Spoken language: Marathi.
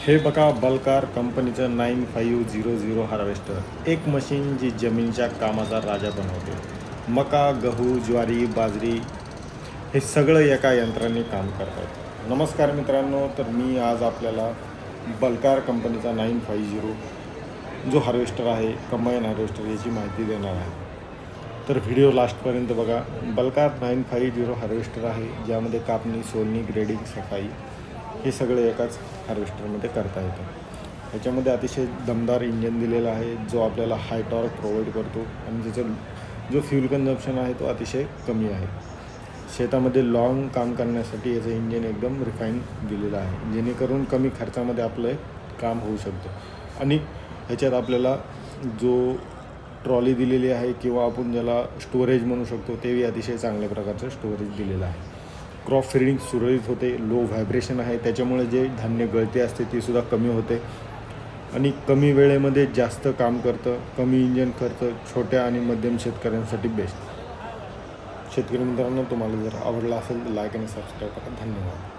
हे बघा बलकार कंपनीचं nine five zero zero harvester. एक मशीन जी जमिनीच्या कामाचा राजा बनवते. मका गहू ज्वारी बाजरी हे सगळं एका यंत्राने काम करतात. नमस्कार मित्रांनो तर मी आज आपल्याला बलकार कंपनीचा नाईन फाईव्ह झिरो जो हार्वेस्टर आहे कंबाईन हार्वेस्टर याची माहिती देणार आहे. तर व्हिडिओ लास्टपर्यंत बघा. Balkar nine five zero harvester आहे ज्यामध्ये कापणी सोलणी ग्रेडिंग सफाई हे सगळं एकाच हार्वेस्टरमध्ये करता येतं. ह्याच्यामध्ये अतिशय दमदार इंजन दिलेला आहे जो आपल्याला हाय टॉर्क प्रोव्हाइड करतो आणि ज्याचं जो फ्यूल कन्झम्पशन आहे तो अतिशय कमी आहे. शेतामध्ये लाँग काम करण्यासाठी याचं इंजिन एकदम रिफाईन दिलेलं आहे. जेणेकरून कमी खर्चामध्ये आपलं काम होऊ शकतं. आणि ह्याच्यात आपल्याला जो ट्रॉली दिलेली आहे किंवा आपण ज्याला स्टोरेज म्हणू शकतो तेही अतिशय चांगल्या प्रकारचं स्टोरेज दिलेलं आहे. क्रॉप फिडिंग सुरळीत होते लो व्हायब्रेशन आहे त्याच्यामुळे जे धान्य गळते असते तीसुद्धा कमी होते. आणि कमी वेळेमध्ये जास्त काम करतं कमी इंजन खर्च छोट्या आणि मध्यम शेतकऱ्यांसाठी बेस्ट शेतकरी मित्रांनो तुम्हाला जर आवडला असेल तर लाईक आणि सबस्क्राईब करा. धन्यवाद.